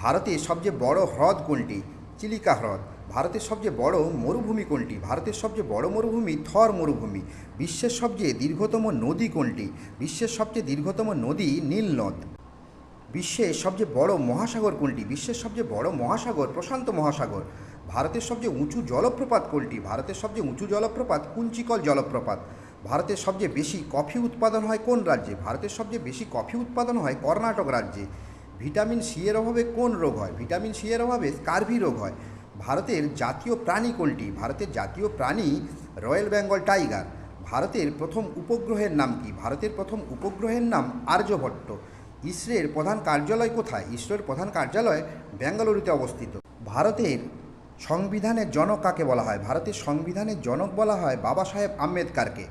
ভারতের সবচেয়ে বড় হ্রদ কোনটি? চিলিকা হ্রদ। ভারতের সবচেয়ে বড় মরুভূমি কোনটি? ভারতের সবচেয়ে বড় মরুভূমি থর মরুভূমি। বিশ্বের সবচেয়ে দীর্ঘতম নদী কোনটি? বিশ্বের সবচেয়ে দীর্ঘতম নদী নীল নদ। বিশ্বের সবচেয়ে বড় মহাসাগর কোনটি? বিশ্বের সবচেয়ে বড় মহাসাগর, প্রশান্ত মহাসাগর। ভারতের সবচেয়ে উঁচু জলপ্রপাত কোনটি? ভারতের সবচেয়ে উঁচু জলপ্রপাত কুঞ্চিকল জলপ্রপাত। ভারতের সবচেয়ে বেশি কফি উৎপাদন হয় কোন রাজ্যে? ভারতের সবচেয়ে বেশি কফি উৎপাদন হয় কর্ণাটক রাজ্যে। ভিটামিন সি এর অভাবে কোন রোগ হয়? ভিটামিন সি এর অভাবে স্কারভি রোগ হয়। ভারতের জাতীয় প্রাণী কোনটি? ভারতের জাতীয় প্রাণী রয়্যাল বেঙ্গল টাইগার। ভারতের প্রথম উপগ্রহের নাম কি? ভারতের প্রথম উপগ্রহের নাম আর্যভট্ট। ইসরোর প্রধান কার্যালয় কোথায়? ইসরোর প্রধান কার্যালয় বেঙ্গালুরুতে অবস্থিত। ভারতের সংবিধানের জনক কাকে বলা হয়? ভারতের সংবিধানের জনক বলা হয় বাবা সাহেব আম্বেদকারকে।